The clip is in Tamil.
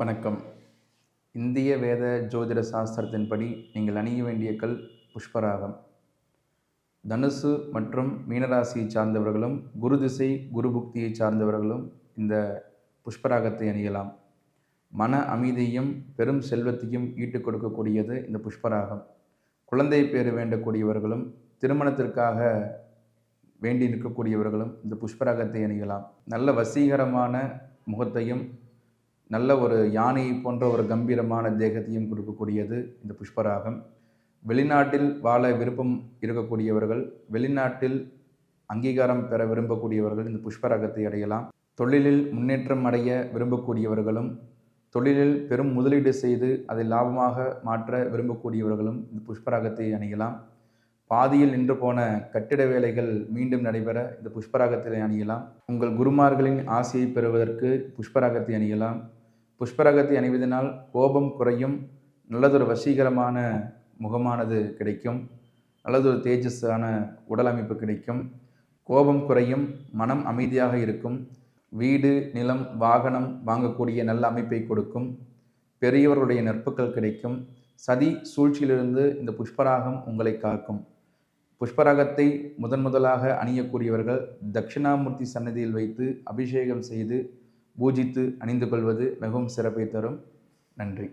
வணக்கம். இந்திய வேத ஜோதிட சாஸ்திரத்தின்படி நீங்கள் அணிய வேண்டிய கல் புஷ்பராகம். தனுசு மற்றும் மீனராசியை சார்ந்தவர்களும் குரு திசை குரு புக்தியை சார்ந்தவர்களும் இந்த புஷ்பராகத்தை அணியலாம். மன அமைதியும் பெரும் செல்வத்தையும் ஈட்டுக் கொடுக்கக்கூடியது இந்த புஷ்பராகம். குழந்தை பேறு வேண்டக்கூடியவர்களும் திருமணத்திற்காக வேண்டி நிற்கக்கூடியவர்களும் இந்த புஷ்பராகத்தை அணியலாம். நல்ல வசீகரமான முகத்தையும் நல்ல ஒரு யானை போன்ற ஒரு கம்பீரமான தேகத்தையும் கொடுக்கக்கூடியது இந்த புஷ்பராகம். வெளிநாட்டில் வாழ விருப்பம் இருக்கக்கூடியவர்கள் வெளிநாட்டில் அங்கீகாரம் பெற விரும்பக்கூடியவர்கள் இந்த புஷ்பராகத்தை அடையலாம். தொழிலில் முன்னேற்றம் அடைய விரும்பக்கூடியவர்களும் தொழிலில் பெரும் முதலீடு செய்து அதை லாபமாக மாற்ற விரும்பக்கூடியவர்களும் இந்த புஷ்பராகத்தை அணியலாம். பாதியில் நின்று போன கட்டிட வேலைகள் மீண்டும் நடைபெற இந்த புஷ்பராகத்தை அணியலாம். உங்கள் குருமார்களின் ஆசையை பெறுவதற்கு புஷ்பராகத்தை அணியலாம். புஷ்பரகத்தை அணிவதனால் கோபம் குறையும் நல்லதொரு வசீகரமான முகமானது கிடைக்கும் நல்லதொரு தேஜஸான உடல் அமைப்பு கிடைக்கும். கோபம் குறையும் மனம் அமைதியாக இருக்கும் வீடு நிலம் வாகனம் வாங்கக்கூடிய நல்ல அமைப்பை கொடுக்கும் பெரியவர்களுடைய நற்புக்கள் கிடைக்கும் சதி சூழ்ச்சியிலிருந்து இந்த புஷ்பராகம் உங்களை காக்கும். புஷ்பராகத்தை முதன் முதலாக அணியக்கூடியவர்கள் தட்சிணாமூர்த்தி சன்னதியில் வைத்து அபிஷேகம் செய்து பூஜித்து அணிந்து கொள்வது மிகவும் சிறப்பை தரும். நன்றி.